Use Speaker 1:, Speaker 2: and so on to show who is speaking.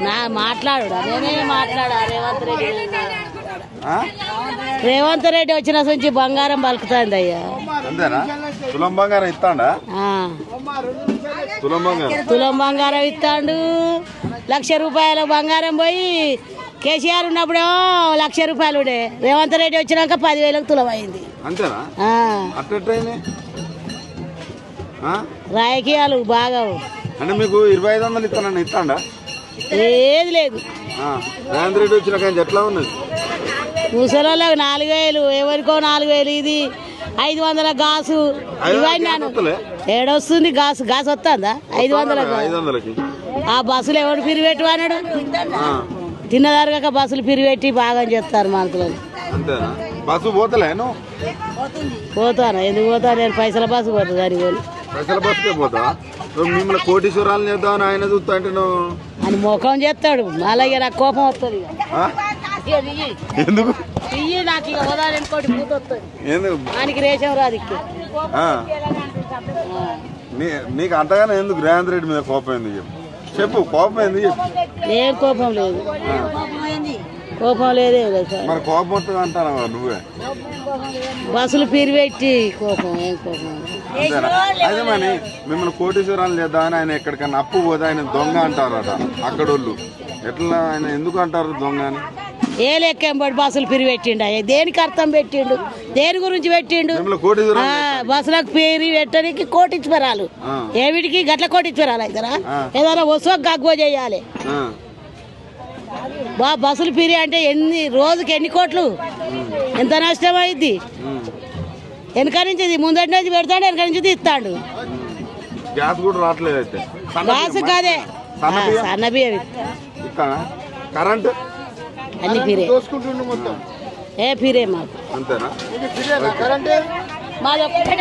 Speaker 1: నా మాట్లాడు నేనే మాట్లాడా? రేవంత్ రెడ్డి
Speaker 2: ఆ?
Speaker 1: రేవంత్ రెడ్డి వచ్చిన నుంచి బంగారం పలుకుతుంది అయ్యా
Speaker 2: తులం బంగారం ఇస్తాడా?
Speaker 1: ఆ.
Speaker 2: తులం బంగారం.
Speaker 1: ఇస్తాడు. లక్ష రూపాయల బంగారం పోయి కేసీఆర్ ఉన్నప్పుడేమో లక్ష రూపాయలు ఉండే. రేవంత్ రెడ్డి వచ్చినాక పదివేలకు తులం అయింది. రాజకీయాలు బాగా
Speaker 2: అంటే మీకు ఇరవై ఐదు వందలు ఇస్తానని ఇస్తాడా?
Speaker 1: ఏది లేదు.
Speaker 2: ఆ, రేవంత్ రెడ్డి వచ్చిన కానీ ఎట్లా ఉన్నది?
Speaker 1: ముసలోళ్ళకి నాలుగు వేలు ఎవరికో నాలుగు వేలు ఇది ఐదు వందల గాసు. ఇవన్నీ? ఏడొస్తుంది గాసు గాసు వస్తుందా? ఐదు వందల ఆ బస్సులు ఎవడు పిరిపెట్టు అన్నాడు?
Speaker 2: ఆ,
Speaker 1: తిన్నదారుగాక బస్సులు పిరిపెట్టి బాగా చేస్తారు మనసులని
Speaker 2: బస్సు పోతలే నువ్వు
Speaker 1: పోతాను. ఎందుకు పోతాను? నేను పైసల బస్సు పోతుంది
Speaker 2: పైసల బస్సుకే పోతావా? నువ్వు మిమ్మల్ని కోటీశ్వరాలు చేద్దామని ఆయన చూస్తా అంటే నువ్వు
Speaker 1: అని ముఖం చేస్తాడు. అలాగే నాకు కోపం వస్తుంది.
Speaker 2: ఎందుకు?
Speaker 1: ఇయ్యి నాకు ఇక ఉదాహరణ ఇంకోటి పూత వస్తుంది.
Speaker 2: ఎందుకు?
Speaker 1: ఆయనకి రేషం రాదు ఇక్క
Speaker 2: ఆ. నీ- నీకు అంతగానే ఎందుకు రేవంత్ రెడ్డి మీద కోపం ఎందుకు చెప్పు. చెప్పు కోపం ఎందుకు చెప్పు.
Speaker 1: ఏం కోపం లేదు. కోపం లేదే లేదు
Speaker 2: మరి కోపం వస్తుంది అంటాను నువ్వే?
Speaker 1: బస్సులు పిరిపెట్టి కోపం ఏం కోపం?
Speaker 2: అయితే మరి మిమ్మల్ని కోటీశ్వరాలు చేద్దామని ఆయన ఎక్కడికన్నా అప్పు పోతే ఆయన దొంగ అంటారట అక్కడోళ్ళు. ఎట్లా ఆయన ఎందుకు అంటారు దొంగ అని?
Speaker 1: ఏ లెక్క ఎంబడి బస్సులు పిరిపెట్టిండు అయ్యా దేనికి అర్థం పెట్టిండు? దేని గురించి పెట్టిండు? బస్సులకు పేరు పెట్టడానికి కోటించుపరాలు
Speaker 2: ఆ.
Speaker 1: ఏమిటికి గట్ల కోటించుపరాలు అవుతారా?
Speaker 2: ఆ.
Speaker 1: ఏదైనా వస్తువు గగ్గో చేయాలి. బా బస్సులు పిరి అంటే ఎన్ని రోజుకి ఎన్ని కోట్లు? ఎంత నష్టం అయింది. వెనక నుంచి ఇది ముందటి నుంచి పెడతాడు వెనక నుంచి తీస్తాడు.
Speaker 2: గ్యాస్ కూడా రావట్లేదు అయితే. బియ్యం
Speaker 1: కాదే.
Speaker 2: సన్న బియ్యం? కరెంట్?
Speaker 1: అన్ని ఏ పిరే మాకు.
Speaker 2: అంతేనా?
Speaker 1: మాది ఒక్కటే.